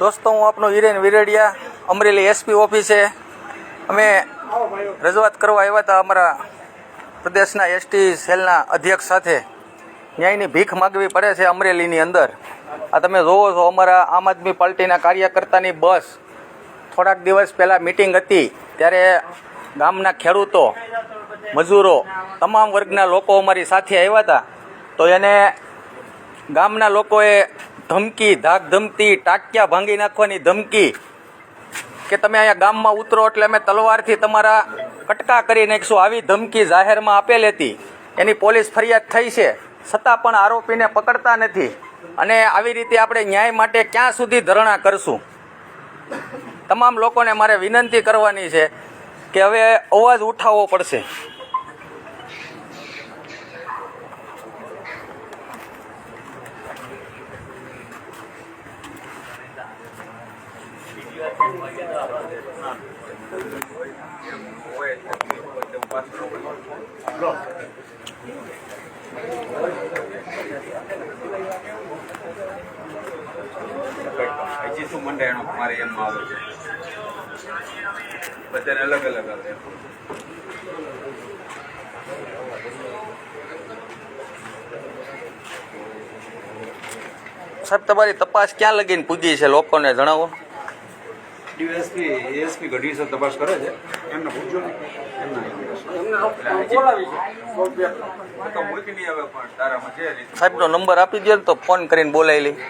દોસ્તો, હું આપનો હિરેન વિરડિયા, અમરેલી એસપી ઓફિસે. અમે રજૂઆત કરવા આવ્યા હતા અમારા પ્રદેશના એસટી સેલના અધ્યક્ષ સાથે. ન્યાયની ભીખ માગવી પડે છે અમરેલીની અંદર. આ તમે જોવો છો, અમારા આમ આદમી પાર્ટીના કાર્યકર્તાની બસ થોડાક દિવસ પહેલાં મિટિંગ હતી, ત્યારે ગામના ખેડૂતો, મજૂરો, તમામ વર્ગના લોકો અમારી સાથે આવ્યા હતા. તો એને ગામના લોકોએ ધમકી ધાક ધમકી ટાંક્યા ભાંગી નાખવાની ધમકી કે તમે અહીંયા ગામમાં ઉતરો એટલે અમે તલવારથી તમારા કટકા કરી નાખીશું. આવી ધમકી જાહેરમાં આપેલ હતી. એની પોલીસ ફરિયાદ થઈ છે. છતાં પણ આરોપીને પકડતા નથી. અને આવી રીતે આપણે ન્યાય માટે ક્યાં સુધી ધરણા કરશું? તમામ લોકોને મારે વિનંતી કરવાની છે કે હવે અવાજ ઉઠાવવો પડશે. હજી શું મંડાયણો મારે એમ આવે છે. બધાને અલગ અલગ સાહેબ, તમારી તપાસ ક્યાં લગીને પૂજી છે? લોકોને જણાવો. ડીએસપી એએસપી ગઢવી સર તપાસ કરે છે. એમને પૂછજો ને. એમના તો મૂકી નહીં આવે પણ તારામાં જે રીતે. સાહેબનો નંબર આપી દે તો ફોન કરીને બોલાવી લે. બોલો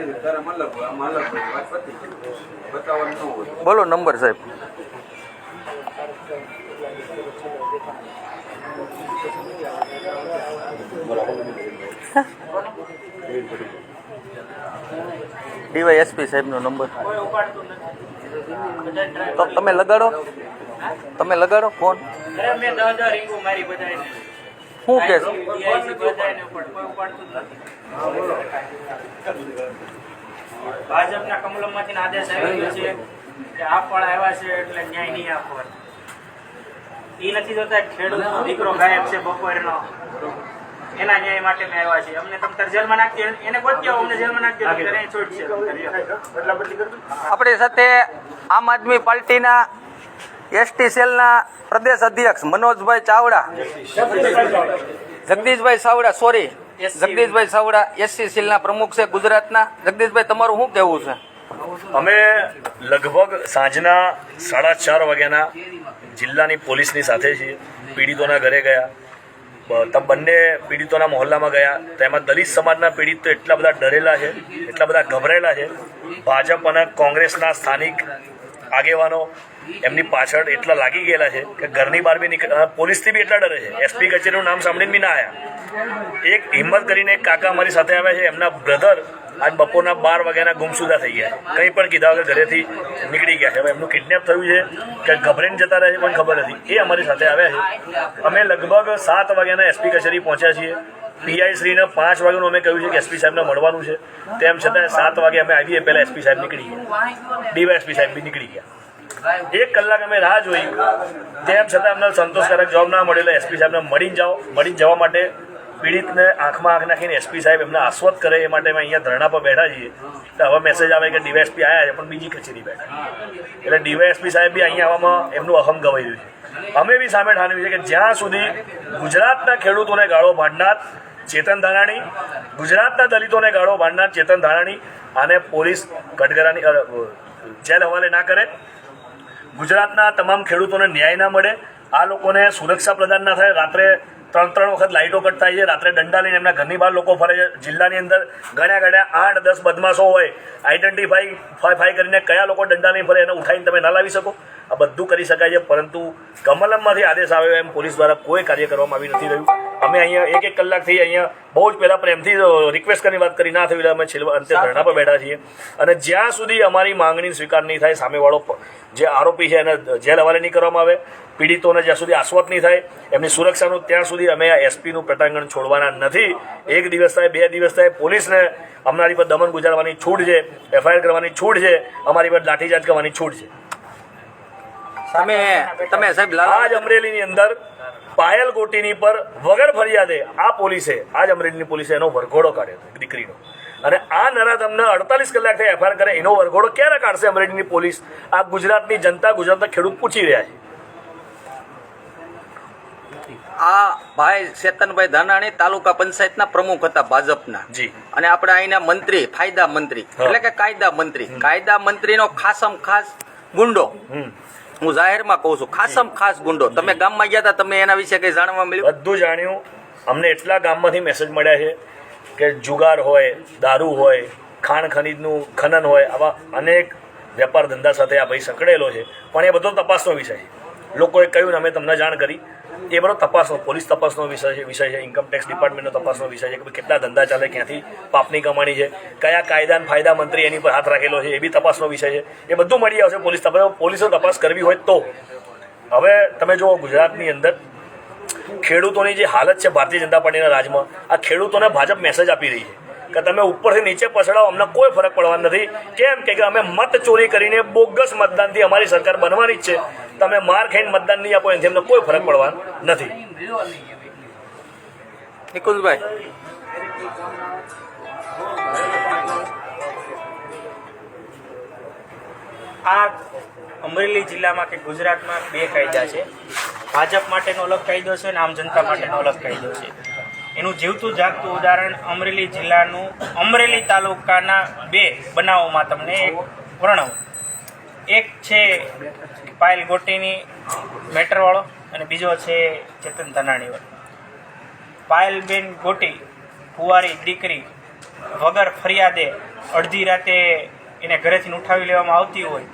નંબર સાહેબ. આમાં અલગ હોય વાત પતી ગઈ. બતાવવાનું ન હોય બોલો નંબર સાહેબ ડીવાય એસપી સાહેબનો નંબર. તો તમે લગાડો. તમે લગાડો ફોન. શું કે ભાજપના કમલમમાંથી આદેશ આવ્યો છે કે આ પણ આવ્યા છે એટલે ન્યાય નહીં આપવાનો. એ નથી જોતા ખેડૂત દીકરો ગાયબ છે બપોરનો. એના ન્યાય માટે મેં આવ્યા છે અમને તમે તાર જેલમાં નાખી એને ગોતી અમને જેલમાં નાખી દો. છોડશે આપણી સાથે આમ આદમી પાર્ટીના એસટી સેલના પ્રદેશ અધ્યક્ષ મનોજભાઈ ચાવડા. જગદીશભાઈ ચાવડા સોરી જગદીશભાઈ ચાવડા એસટી સેલના પ્રમુખ છે ગુજરાતના. જગદીશભાઈ તમારું શું કહેવું છે? અમે લગભગ સાંજના સાડા ચાર વાગ્યાના જિલ્લાની પોલીસની સાથે છીએ. પીડિતોના ઘરે ગયા. બંને પીડિતોના મહોલ્લામાં ગયા. તેમાં દલિત સમાજના પીડિત તો એટલા બધા ડરેલા છે, એટલા બધા ગભરાયેલા છે. ભાજપ અને કોંગ્રેસના સ્થાનિક આગેવાનો એમની પાછળ એટલા લાગી ગયેલા છે કે ઘરની બહાર બી નીકળ પોલીસથી બી એટલા ડરે છે. એસપી કચેરીનું નામ સાંભળીને બી ના આવ્યા એક હિંમત કરીને એક કાકા અમારી સાથે આવ્યા છે, એમના બ્રધર આજ બપોરના બાર વાગ્યાના ગુમસુદા થઈ ગયા. કંઈ પણ કીધા વગર ઘરેથી નીકળી ગયા છે. હવે એમનું કિડનેપ થયું છે કે ગભરાઈને જતા રહે છે પણ ખબર નથી. એ અમારી સાથે આવ્યા છે. અમે લગભગ સાત વાગ્યાના એસપી કચેરી પહોંચ્યા છીએ. પીઆઈ શ્રીને પાંચ વાગ્યાનું અમે કહ્યું છે કે એસપી સાહેબને મળવાનું છે. તેમ છતાં સાત વાગે અમે આવીએ પહેલાં એસપી સાહેબ નીકળી ગયા. ડીવાયએસપી સાહેબ બી નીકળી ગયા. એક કલાક અમે રાહ જોઈ. તેમ છતાં અમને સંતોષકારક જવાબ ના મળેલો. એસપી સાહેબને મળીને જાઓ. મળીને જવા માટે પીડિતને આંખમાં આંખ નાખીને એસપી સાહેબ એમને આશ્વત કરે એ માટે અમે અહીંયા ધરણા પર બેઠા છીએ. તો હવે મેસેજ આવે કે ડીવાયએસપી આવ્યા છે, પણ બીજી કચેરી બેઠા એટલે ડીવાયએસપી સાહેબ બી અહીંયા આવવામાં એમનું અહમ ગવાઈ છે. અમે બી સામે ઠાનવી છે કે જ્યાં સુધી ગુજરાતના ખેડૂતોને ગાળો ભાંડનાર ચેતન ધારાણી ગુજરાતના દલિતોને ગાળો ભાંડનાર ચેતન ધારાણી આને પોલીસ કટગરાની જેલ હવાલે ના કરે, ગુજરાતના તમામ ખેડૂતોને ન્યાય ના મળે, આ લોકોને સુરક્ષા પ્રદાન ના થાય, રાત્રે ત્રણ ત્રણ વખત લાઇટો કટ થાય છે રાત્રે દંડા લઈને એમના ઘરની બહાર લોકો ફરે છે. જિલ્લાની અંદર ગણ્યા ગણ્યા આઠ, દસ બદમાશો હોય. આઈડેન્ટિફાઈ ફાઈ કરીને કયા લોકો દંડા લઈને ફરે એને ઉઠાવીને તમે ના લાવી શકો? આ બધું કરી શકાય છે પરંતુ કમલમમાંથી આદેશ આવ્યો એમ પોલીસ દ્વારા કોઈ કાર્ય કરવામાં આવી નથી રહ્યું. અમે અહીંયા એક એક કલાકથી અહીંયા બહુ જ પહેલાં પ્રેમથી રિક્વેસ્ટ કરીને વાત કરી. ના થયું અમે છેલ્લા અંતે ધરણા પર બેઠા છીએ. અને જ્યાં સુધી અમારી માંગણી સ્વીકાર નહીં થાય સામેવાળો જે આરોપી છે એને જેલ હવાલે નહીં કરવામાં આવે પીડિતોને જ્યાં સુધી આશ્વત નહીં થાય એમની સુરક્ષાનું ત્યાં સુધી અમે આ એસપીનું પ્રટાંગણ છોડવાના નથી. એક દિવસ થાય બે દિવસ થાય પોલીસને અમારી પર દમન ગુજારવાની છૂટ છે એફઆઈઆર કરવાની છૂટ છે અમારી પર લાઠીચાર્જ કરવાની છૂટ છે. તમે તમે સાહેબ આજ અમરેલીની અંદર પાયલ ગોટીની પર વગર ફરિયાદે આ પોલીસે આજ અમરેલીની પોલીસે એનો વરઘોડો કાઢ્યો દીકરીનો. અને આ નરાધમને અડતાલીસ કલાકથી એફઆઈઆર કરે એનો વરઘોડો ક્યારે કાઢશે અમરેલીની પોલીસ? આ ગુજરાતની જનતા ગુજરાતના ખેડૂત પૂછી રહ્યા છે. આ ભાઈ ચેતનભાઈ ધાનાણી તાલુકા પંચાયતના પ્રમુખ હતા ભાજપના. જી. અને આપણે અહીંના મંત્રી ફાયદા મંત્રી એટલે કે કાયદા મંત્રી. કાયદા મંત્રીનો ખાસમ ખાસ ગુંડો. હું જાહેરમાં કહું છું, ખાસમ ખાસ ગુંડો. તમે ગામમાં ગયા હતા, તમે એના વિશે કંઈ જાણવા મળ્યું? બધું જાણ્યું. અમને એટલા ગામમાંથી મેસેજ મળ્યા છે કે જુગાર હોય, દારૂ હોય, ખાણ ખનીજનું ખનન હોય, આવા અનેક વેપાર ધંધા સાથે આ ભાઈ સંકળેલો છે. પણ એ બધો તપાસનો વિષય છે. લોકોએ કહ્યું ને અમે તમને જાણ કરી. એ બધો તપાસનો, પોલીસ તપાસનો વિષય છે વિષય છે ઇન્કમ ટેક્સ ડિપાર્ટમેન્ટનો તપાસનો વિષય છે કે કેટલા ધંધા ચાલે, ક્યાંથી પાપની કમાણી છે, કયા કાયદા ફાયદા મંત્રી એની પર હાથ રાખેલો છે, એ બી તપાસનો વિષય છે. એ બધું મળી આવશે પોલીસ તપાસ. પોલીસો તપાસ કરવી હોય તો. હવે તમે જુઓ ગુજરાતની અંદર ખેડૂતોની જે હાલત છે ભારતીય જનતા પાર્ટીના રાજમાં, આ ખેડૂતોને ભાજપ મેસેજ આપી રહી છે કે તમે ઉપરથી નીચે પછડાવો, અમને કોઈ ફરક પડવાનો નથી. કેમ કે અમે મત ચોરી કરીને બોગસ મતદાનથી અમારી સરકાર બનવાની જ છે. તમે માર ખાઈને મતદાન નહીં આપો એનાથી એમને કોઈ ફરક પડવાનો નથી. નિકુંજભાઈ આ અમરેલી જિલ્લામાં કે ગુજરાતમાં બે કાયદા છે. ભાજપ માટેનો અલગ કાયદો છે અને આમ જનતા માટેનો અલગ કાયદો છે. એનું જીવતું જાગતું ઉદાહરણ અમરેલી જિલ્લાનું અમરેલી તાલુકાના બે બનાવોમાં તમને વર્ણવું. એક છે પાયલ ગોટીની, મેટરવાળો, અને બીજો છે ચેતન ધનાણીવાળો. પાયલબેન ગોટી કુંવારી દીકરી, વગર ફરિયાદે અડધી રાતે એને ઘરેથી ઉઠાવી લેવામાં આવતી હોય,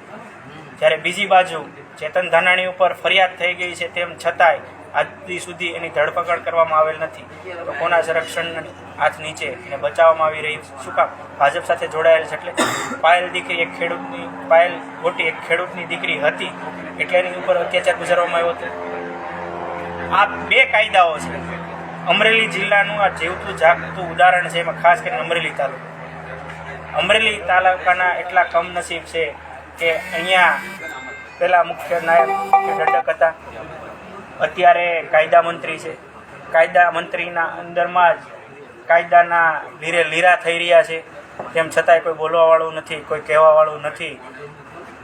જ્યારે બીજી બાજુ ચેતન ધાનાણી ઉપર ફરિયાદ થઈ ગઈ છે તેમ છતાંય આજ સુધી એની ધરપકડ કરવામાં આવેલ નથી. તો કોના સંરક્ષણ હાથ નીચે એને બચાવવામાં આવી રહી. શું કામ? ભાજપ સાથે જોડાયેલ છે એટલે? પાયલ દીકરી એક ખેડૂતની, પાયલ ગોટી એક ખેડૂતની દીકરી હતી. એટલે એની ઉપર અત્યાચાર ગુજારવામાં આવ્યો હતો. આ બે કાયદાઓ છે. અમરેલી જિલ્લાનું આ જીવતું જાગતું ઉદાહરણ છે, એમાં ખાસ કરીને અમરેલી તાલુકો. અમરેલી તાલુકાના એટલા કમનસીબ છે કે અહીંયા પહેલા મુખ્ય નાયક દંડક હતા. અત્યારે કાયદા મંત્રી છે. કાયદા મંત્રીના અંદરમાં જ કાયદાના લીરે લીરા થઈ રહ્યા છે. તેમ છતાંય કોઈ બોલવાવાળું નથી કોઈ કહેવાવાળું નથી.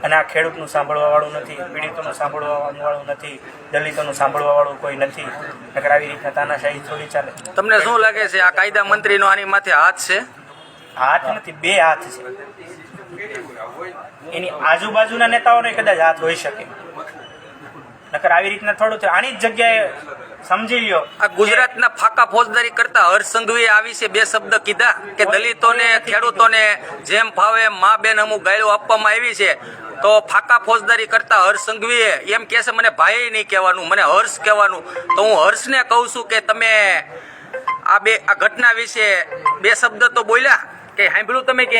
અને આ ખેડૂતનું સાંભળવાવાળું નથી પીડિતોનું સાંભળવાવાળું નથી દલિતોનું સાંભળવાવાળું કોઈ નથી. નકર આવી રીતના તાનાશાહી થોડી ચાલે. તમને શું લાગે છે આ કાયદા મંત્રીનો આની માથે હાથ છે? હાથ નથી બે હાથ છે. એની આજુબાજુના નેતાઓને કદાચ હાથ હોઈ શકે. નકર આવી રીતના થોડું. આની જ જગ્યાએ સમજી લ્યો. આ ગુજરાતના ફાકા ફોજદારી કરતા હર્ષ આવી વિશે બે શબ્દ કીધા કે દલિતોને ખેડૂતોને જેમ ફાવે મા બેન અમુક ગાયલો આપવામાં આવી છે. તો ફાકા ફોજદારી કરતા હર્ષ સંઘવીએ એમ કહેશે મને ભાઈ નહીં કહેવાનું મને હર્ષ કહેવાનું. તો હું હર્ષને કહું છું કે તમે આ બે આ ઘટના વિશે બે શબ્દ તો બોલ્યા. કે સાંભળ્યું તમે કે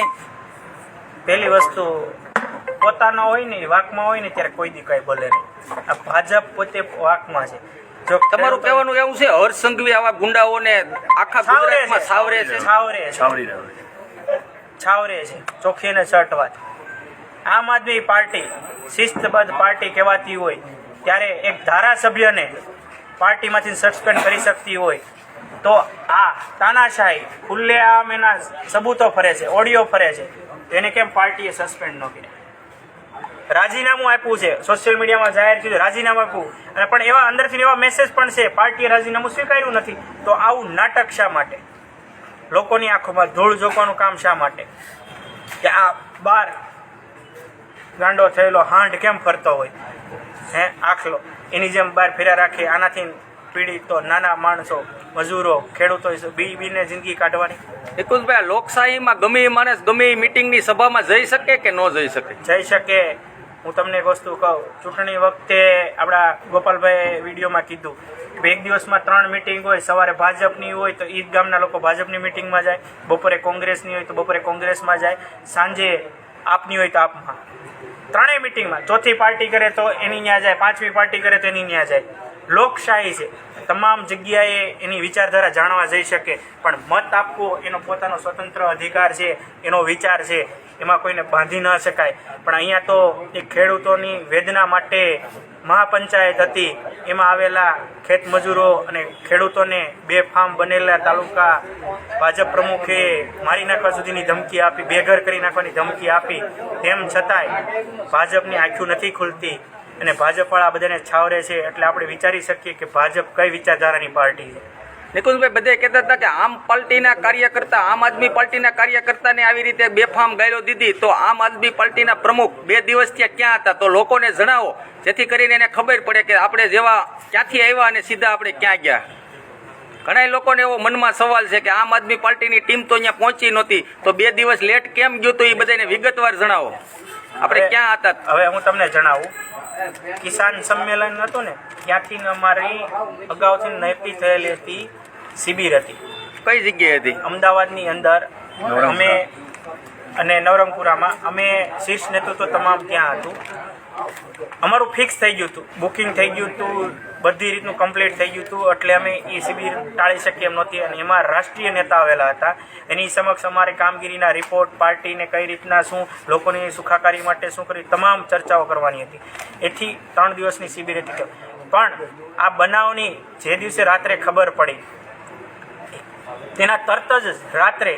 પહેલી વસ્તુ પોતાનો હોય ને વાકમાં હોય ને ત્યારે કોઈ દી કઈ બોલે નહીં. આ ભાજપ પોતે વાકમાં છે. તમારું કહેવાનું એવું છે હર્ષ સંઘવી આવા ગુંડાઓને આખા છાવરે ગુજરાતમાં છે સાવરે છે? સાવરે છે. છાવરી છાવરે છે. ચોખ્ખી અને શર્ટ વાત આમ આદમી પાર્ટી શિસ્તબદ્ધ પાર્ટી કહેવાતી હોય ત્યારે એક ધારાસભ્યને પાર્ટીમાંથી સસ્પેન્ડ કરી શકતી હોય તો આ તાનાશાહી ખુલ્લેઆમ એના સબૂતો ફરે છે ઓડિયો ફરે છે. એને કેમ પાર્ટીએ સસ્પેન્ડ ન કર્યા? રાજીનામું આપ્યું છે. સોશિયલ મીડિયામાં જાહેર થયું રાજીનામું આપ્યું. અને પણ એવા અંદરથી એવા મેસેજ પણ છે પાર્ટીએ રાજીનામું સ્વીકાર્યું નથી. તો આવું નાટક શા માટે? લોકોની આંખોમાં ધૂળ ઝોકવાનું કામ શા માટે? કે આ બાર ગાંડો થયેલો હાંડ કેમ ફરતો હોય? હે આખલો એની જેમ બહાર ફેરા રાખે આનાથી પીડિતો નાના માણસો મજૂરો ખેડૂતો બી બીને જિંદગી કાઢવાની. નિકુંજભાઈ લોકશાહીમાં ગમે એ માણસ ગમે એ મિટિંગની સભામાં જઈ શકે કે ન જઈ શકે? જઈ શકે. હું તમને એક વસ્તુ કહું. ચૂંટણી વખતે આપણા ગોપાલભાઈ વિડીયોમાં કીધું કે એક દિવસમાં ત્રણ મિટિંગ હોય, સવારે ભાજપની હોય તો ઈદ ગામના લોકો ભાજપની મિટિંગમાં જાય, બપોરે કોંગ્રેસની હોય તો બપોરે કોંગ્રેસમાં જાય, સાંજે આપની હોય તો આપમાં. ત્રણેય મિટિંગમાં ચોથી પાર્ટી કરે તો એની ત્યાં જાય, પાંચમી પાર્ટી કરે તો એની ત્યાં જાય. લોકશાહી છે. તમામ જગ્યાએ એની વિચારધારા જાણવા જઈ શકે, પણ મત આપવો એનો પોતાનો સ્વતંત્ર અધિકાર છે, એનો વિચાર છે, એમાં કોઈને બાંધી ન શકાય. પણ અહીંયા તો એ ખેડૂતોની વેદના માટે મહાપંચાયત હતી. એમાં આવેલા ખેત મજૂરો અને ખેડૂતોને બે ફાર્મ બનેલા તાલુકા ભાજપ પ્રમુખે મારી નાખવા સુધીની ધમકી આપી, બેઘર કરી નાખવાની ધમકી આપી. તેમ છતાંય ભાજપની આંખો નથી ખુલતી અને ભાજપવાળા બધાને છાવરે છે એટલે આપણે વિચારી શકીએ કે ભાજપ કઈ વિચારધારાની પાર્ટી છે. નિકુંજભાઈ બધે કહેતા હતા કે આમ પાર્ટીના કાર્યકર્તા આમ આદમી પાર્ટીના કાર્યકર્તાને આવી રીતે બેફામ ગાયલો દીધી તો આમ આદમી પાર્ટીના પ્રમુખ બે દિવસ ત્યાં ક્યાં હતા? તો લોકોને જણાવો જેથી કરીને એને ખબર પડે કે આપણે જેવા ક્યાંથી આવ્યા અને સીધા આપણે ક્યાં ગયા. ઘણા લોકોને એવો મનમાં સવાલ છે કે આમ આદમી પાર્ટીની ટીમ તો અહીંયા પહોંચી નહોતી તો બે દિવસ લેટ કેમ ગયું તો એ બધાને વિગતવાર જણાવો. આપણે ક્યાં હતા? હવે હું તમને જણાવું કિસાન સંમેલન હતું ને ત્યાંથી અમારી અગાઉથી નક્કી થયેલી હતી. શિબિર હતી. કઈ જગ્યાએ હતી? અમદાવાદની અંદર અમે અને નવરંગપુરામાં અમે શીર્ષ નેતૃત્વ તમામ ત્યાં હતું. અમારું ફિક્સ થઈ ગયું હતું. બુકિંગ થઈ ગયું હતું. બધી રીતનું કમ્પ્લીટ થઈ ગયું હતું. એટલે અમે એ શિબિર ટાળી શકીએ એમ નહોતી. અને એમાં રાષ્ટ્રીય નેતા આવેલા હતા. એની સમક્ષ અમારી કામગીરીના રિપોર્ટ પાર્ટીને કઈ રીતના શું લોકોની સુખાકારી માટે શું કરી તમામ ચર્ચાઓ કરવાની હતી. એથી ત્રણ દિવસની શિબિર હતી. પણ આ બનાવની જે દિવસે રાત્રે ખબર પડી તેના તરત જ રાત્રે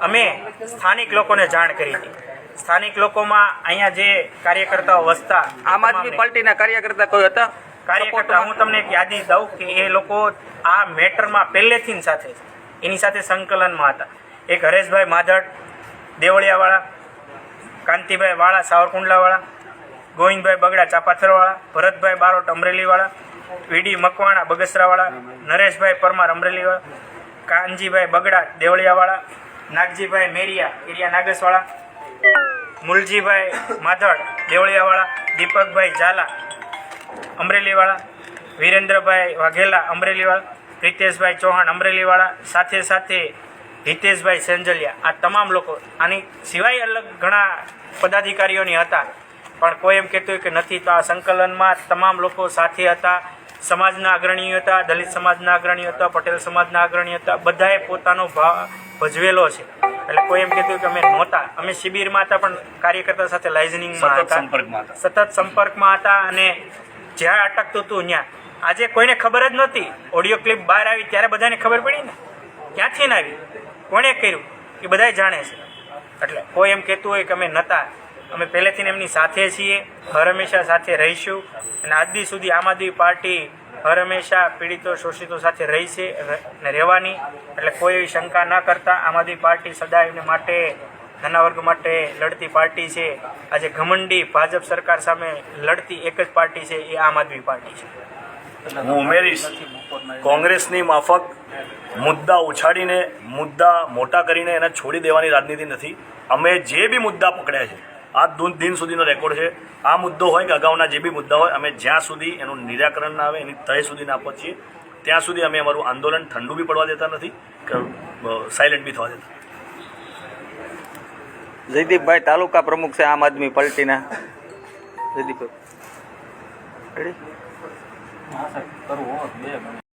અમે સ્થાનિક લોકોને જાણ કરી હતી. સ્થાનિક લોકોમાં અહીંયા જે કાર્યકર્તાઓ વસતા આમ આદમી પાર્ટીના કાર્યકર્તા કોઈ હતા? કાર્યકર્તા હું તમને એક યાદી દઉં કે એ લોકો આ મેટરમાં પહેલેથી સાથે એની સાથે સંકલનમાં હતા. એક હરેશભાઈ માધડ દેવળિયાવાળા કાંતિભાઈ વાળા સાવરકુંડલાવાળા ગોવિંદભાઈ બગડા ચાપાથરવાળા ભરતભાઈ બારોટ અમરેલીવાળા વીડી મકવાણા બગસરાવાળા નરેશભાઈ પરમાર અમરેલીવાળા કાનજીભાઈ બગડા, દેવળિયાવાળા, નાગજીભાઈ મેરિયા, એરિયા નાગસવાળા, મુલજીભાઈ માધડ દેવળિયાવાળા, દીપકભાઈ ઝાલા, અમરેલીવાળા, વિરેન્દ્રભાઈ વાઘેલા, અમરેલીવાળા રિતેશભાઈ ચૌહાણ, અમરેલીવાળા, સાથે સાથે હિતેશભાઈ સેંજલિયા, આ તમામ લોકો, આની સિવાય અલગ ઘણા પદાધિકારીઓની હતા, પણ કોઈ એમ કહેતું કે નથી, તો આ સંકલનમાં તમામ લોકો સાથે હતા સમાજના અગ્રણીઓ હતા દલિત સમાજના અગ્રણીઓ હતા પટેલ સમાજના અગ્રણીઓ હતા બધાએ પોતાનો ભાવ ભજવેલો છે. એટલે કોઈ એમ કહેતું કે અમે નહોતા. અમે શિબિરમાં હતા પણ કાર્યકર્તા સાથે લાઇઝનિંગમાં હતા. સતત સંપર્કમાં હતા અને જ્યાં અટકતું હતું ત્યાં. આજે કોઈને ખબર જ નહોતી. ઓડિયો ક્લિપ બહાર આવી ત્યારે બધાને ખબર પડી ને? ક્યાંથી ને આવી? કોણે કર્યું? એ બધાય જાણે છે. એટલે કોઈ એમ કહેતું હોય કે અમે નહોતા. અમે પહેલેથી એમની સાથે છીએ, હર હંમેશા સાથે રહીશું અને આજ સુધી આમ આદમી પાર્ટી હર હંમેશા પીડિતો, શોષિતો સાથે રહી છે ર- ને રહેવાની. એટલે કોઈ એવી શંકા ન કરતા, આમ આદમી પાર્ટી સદાય એમને માટે, નાના વર્ગ માટે લડતી પાર્ટી છે. આજે ઘમંડી ભાજપ સરકાર સામે લડતી એક જ પાર્ટી છે, એ આમ આદમી પાર્ટી છે. હું ઉમેરીશ, કોંગ્રેસની માફક મુદ્દા ઉછાળીને, મુદ્દા મોટા કરીને એને છોડી દેવાની રાજનીતિ નથી. અમે જે બી મુદ્દા પકડ્યા છે આ દૂન દિન સુધીનો રેકોર્ડ છે. આ મુદ્દો હોય કે અગાઉના જે બી મુદ્દા હોય અમે જ્યાં સુધી એનું નિરાકરણ ના આવે એની તય સુધી ના પહોંચીએ ત્યાં સુધી અમે અમારું આંદોલન ઠંડુ બી પડવા દેતા નથી કે સાયલેન્ટ બી થવા દેતા જયદીપભાઈ તાલુકા પ્રમુખ છે આમ આદમી પાર્ટીના. જયદીપભાઈ રેડી